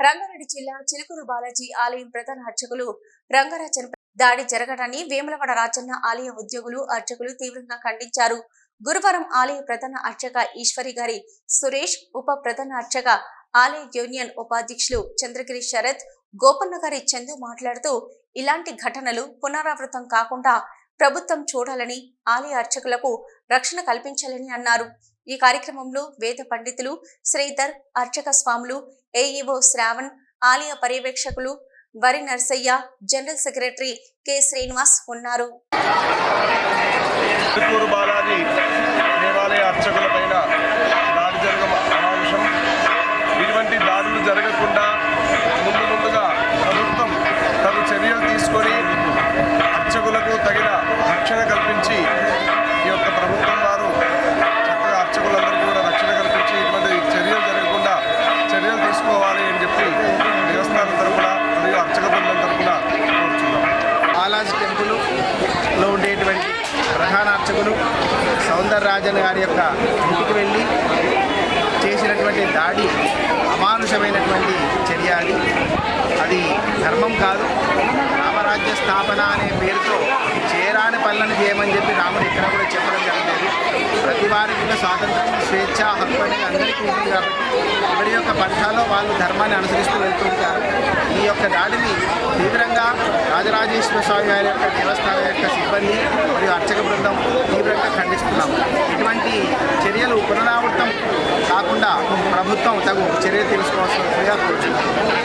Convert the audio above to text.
రంగారెడ్డి జిల్లా చిలుకూరు బాలాజీ ఆలయం ప్రధాన అర్చకులు రంగరాజన్ దాడి జరగడాన్ని వేములవాడ రాజన్న ఆలయ ఉద్యోగులు అర్చకులు తీవ్రంగా ఖండించారు. గురువారం ఆలయ ప్రధాన అర్చక ఈశ్వరి గారి సురేష్ ఉప ప్రధాన అర్చక ఆలయ యూనియన్ ఉపాధ్యక్షులు చంద్రగిరి శరత్ గోపన్న గారి చందు మాట్లాడుతూ ఇలాంటి ఘటనలు పునరావృతం కాకుండా ప్రభుత్వం చూడాలని ఆలయ అర్చకులకు రక్షణ కల్పించాలని అన్నారు. ఈ కార్యక్రమంలో వేద పండితులు శ్రీధర్ అర్చక స్వాములు ఏఈఓ శ్రావణ్ ఆలయ పర్యవేక్షకులు వరి Narsaiah general secretary K Srinivas ఉన్నారు. బాలాజీ అర్చకులు సౌందరరాజన్ గారి యొక్క ఇంటికి వెళ్ళి చేసినటువంటి దాడి అమానుషమైనటువంటి చర్య అది. అది ధర్మం కాదు. రామరాజ్య స్థాపన అనే పేరుతో చేరాని పనులను చేయమని చెప్పి రాముడు ఇక్కడ కూడా చెప్పడం జరగలేదు. ప్రతి వారికి కూడా స్వాతంత్రం స్వేచ్ఛ హక్కు అనేది అందరికీ ఉంటుంది కాబట్టి ఎవరి యొక్క పంథాలో వాళ్ళు ధర్మాన్ని అనుసరిస్తూ వెళ్తుంటారు. ఈ యొక్క దాడిని తీవ్రంగా రాజరాజేశ్వర స్వామి వారి యొక్క దేవస్థానం యొక్క సిబ్బంది మరియు అర్చక బృందం తీవ్రంగా ఖండిస్తున్నాం ఇటువంటి చర్యలు పునరావృతం కాకుండా ప్రభుత్వం తగు చర్యలు తీసుకోవాల్సిందిగా కోరుతున్నాం